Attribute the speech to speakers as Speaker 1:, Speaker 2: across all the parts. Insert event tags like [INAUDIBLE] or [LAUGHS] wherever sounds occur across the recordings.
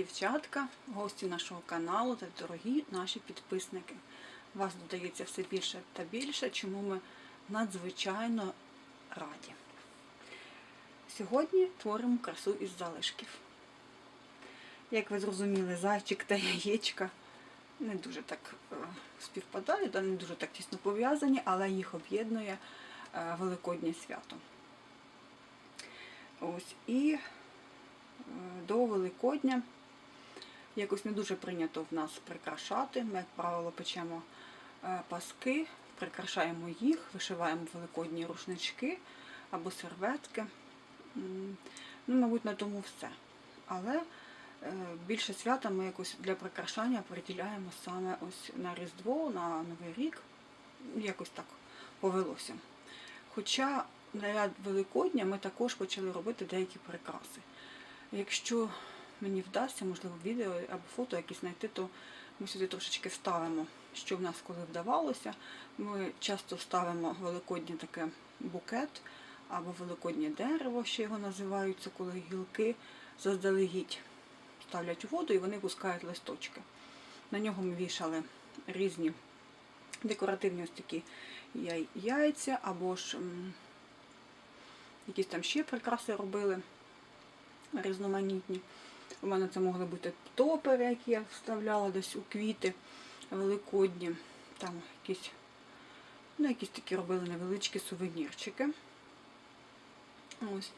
Speaker 1: дівчатка, гості нашого каналу та дорогі наші підписники. Вас додається все більше та більше, чому ми надзвичайно раді. Сьогодні творимо красу із залишків. Як ви зрозуміли, зайчик та яєчка не дуже так е, співпадають, не дуже так тісно пов'язані, але їх об'єднує е, Великоднє свято. Ось і е, до Великодня якось не дуже прийнято в нас прикрашати. Ми, як правило, печемо е, паски, прикрашаємо їх, вишиваємо великодні рушнички або серветки. Ну, мабуть, на тому все. Але е, більше свята ми якось для прикрашання приділяємо саме ось на Різдво, на Новий рік. Якось так повелося. Хоча на ряд Великодня ми також почали робити деякі прикраси. Якщо мені вдасться, можливо, відео або фото якісь знайти, то ми сюди трошечки вставимо, що в нас коли вдавалося. Ми часто ставимо великоднє таке букет або великоднє дерево, ще його називають, це коли гілки заздалегідь ставлять у воду і вони пускають листочки. На нього ми вішали різні декоративні ось такі яй- яйця або ж якісь там ще прикраси робили різноманітні. У мене це могли бути топери, які я вставляла десь у квіти великодні. Там якісь, ну, якісь такі робили невеличкі сувенірчики. Ось.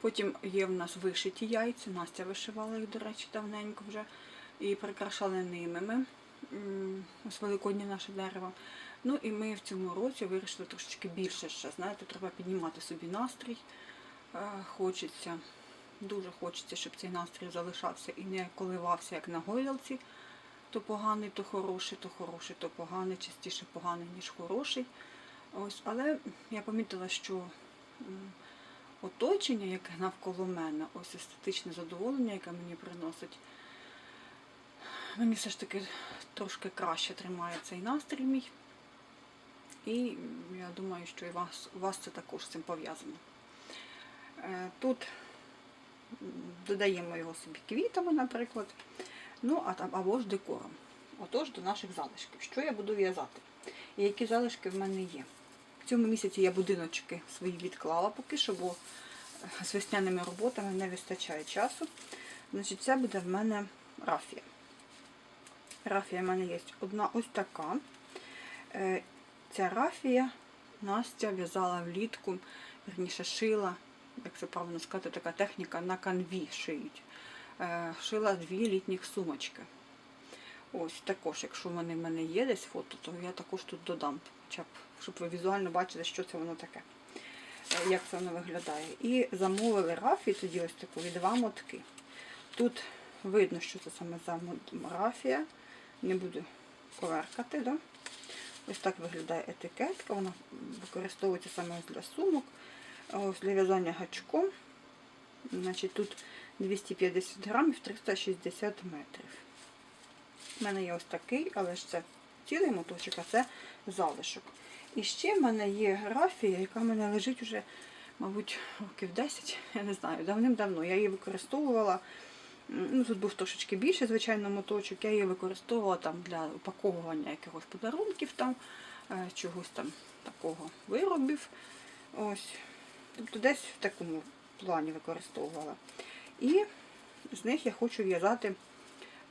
Speaker 1: Потім є в нас вишиті яйця. Настя вишивала їх, до речі, давненько вже. І прикрашали ними ми. Ось великоднє наше дерево. Ну і ми в цьому році вирішили трошечки більше ще. Знаєте, треба піднімати собі настрій. Е, Хочеться, дуже хочеться, щоб цей настрій залишався і не коливався, як на гойдалці. То поганий, то хороший, то хороший, то поганий, частіше поганий, ніж хороший. Ось, але я помітила, що оточення, яке навколо мене, ось естетичне задоволення, яке мені приносить, мені все ж таки трошки краще тримає цей настрій мій. І я думаю, що і вас, у вас це також з цим пов'язано. Е, Тут додаємо його собі квітами, наприклад, ну або ж декором. Отож, до наших залишків. Що я буду в'язати? І які залишки в мене є? В цьому місяці я будиночки свої відклала поки що, бо е, з весняними роботами не вистачає часу. Значить, це буде в мене рафія. Рафія в мене є одна ось така. Е, Ця рафія Настя в'язала влітку, верніше шила, як це правильно сказати, така техніка на канві шиють. Е, Шила дві літніх сумочки. Ось також, якщо вони в мене є десь фото, то я також тут додам, хоча б, щоб ви візуально бачили, що це воно таке, е, як це воно виглядає. І замовили рафію тоді ось таку і два мотки. Тут видно, що це саме за рафія. Не буду коверкати. Да? Ось так виглядає етикетка. Вона використовується саме для сумок. Ось для в'язання гачком. Значить, тут 250 грамів 360 метрів. У мене є ось такий, але ж це цілий моточок, а це залишок. І ще в мене є графія, яка в мене лежить вже, мабуть, років 10, я не знаю, давним-давно. Я її використовувала. Ну, тут був трошечки більше, звичайно, моточок. Я її використовувала там для упаковування якихось подарунків, там, е, чогось там такого виробів. Ось. Тобто десь в такому плані використовувала. І з них я хочу в'язати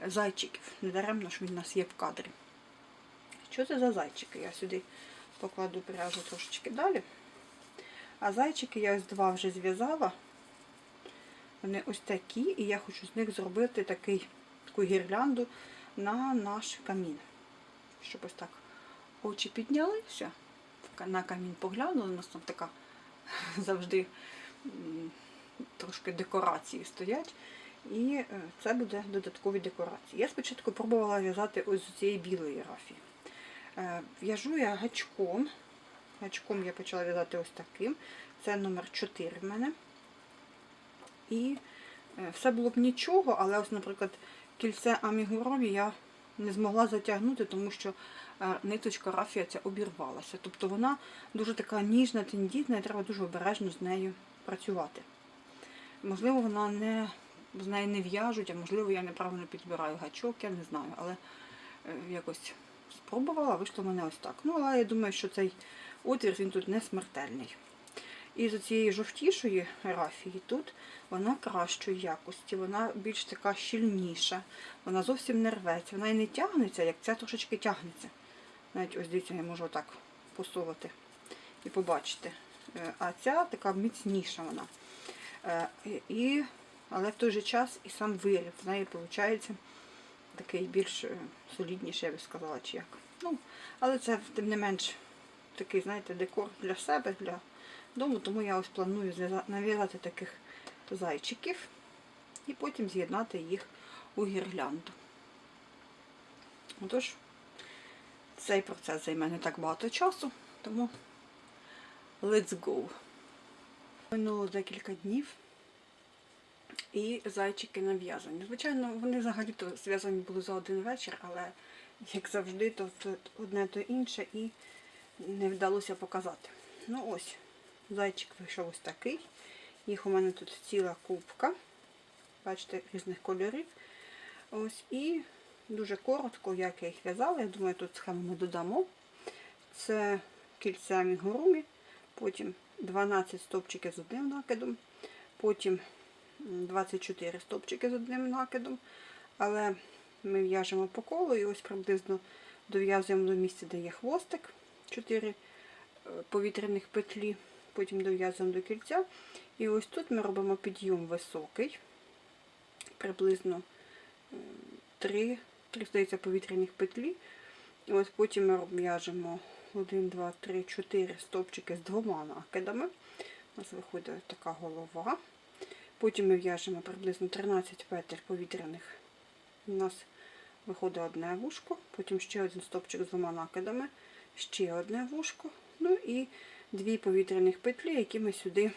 Speaker 1: зайчиків. Недаремно ж він у нас є в кадрі. Що це за зайчики? Я сюди покладу пряжу трошечки далі. А зайчики я ось два вже зв'язала. Вони ось такі, і я хочу з них зробити такий, таку гірлянду на наш камін. Щоб ось так очі піднялися, на камін поглянули, у нас там така [LAUGHS] завжди трошки декорації стоять. І е, це буде додаткові декорації. Я спочатку пробувала в'язати ось з цієї білої рафії. Е, В'яжу я гачком. Гачком я почала в'язати ось таким. Це номер 4 в мене. І е, все було б нічого, але ось, наприклад, кільце амігурові я не змогла затягнути, тому що е, ниточка рафія ця обірвалася. Тобто вона дуже така ніжна, тендітна, і треба дуже обережно з нею працювати. Можливо, вона не з неї не в'яжуть, а можливо я неправильно підбираю гачок, я не знаю, але е, якось спробувала, вийшло в мене ось так. Ну, але я думаю, що цей отвір він тут не смертельний. І з цієї жовтішої рафії тут вона кращої якості, вона більш така щільніша, вона зовсім не рветься, вона і не тягнеться, як ця трошечки тягнеться. Навіть ось дивіться, я можу отак посовати і побачити. Е, А ця така міцніша вона. Е, І, але в той же час і сам виріб в неї виходить такий більш е, солідніший, я би сказала, чи як. Ну, але це тим не менш такий, знаєте, декор для себе, для дому, тому я ось планую нав'язати таких зайчиків і потім з'єднати їх у гірлянду. Отож, цей процес займе не так багато часу, тому let's go. Минуло декілька днів і зайчики нав'язані. Звичайно, вони взагалі-то зв'язані були за один вечір, але як завжди, то одне то інше і не вдалося показати. Ну ось, зайчик вийшов ось такий. Їх у мене тут ціла кубка. Бачите, різних кольорів. Ось і дуже коротко, як я їх в'язала. Я думаю, тут схему ми додамо. Це кільця амігурумі, потім 12 стовпчиків з одним накидом, потім 24 стовпчики з одним накидом. Але ми в'яжемо по колу і ось приблизно дов'язуємо до місця, де є хвостик, 4 повітряних петлі, потім дов'язуємо до кільця. І ось тут ми робимо підйом високий, приблизно 3, 3 здається, повітряних петлі. І ось потім ми в'яжемо 1, 2, 3, 4 стовпчики з двома накидами. У нас виходить така голова. Потім ми в'яжемо приблизно 13 петель повітряних. У нас виходить одне вушко, потім ще один стовпчик з двома накидами, ще одне вушко. Ну і дві повітряних петлі, які ми сюди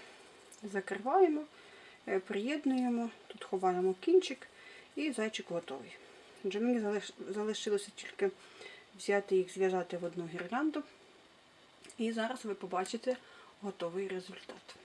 Speaker 1: закриваємо, е, приєднуємо, тут ховаємо кінчик і зайчик готовий. Отже, мені залишилося тільки взяти їх, зв'язати в одну гірлянду. І зараз ви побачите готовий результат.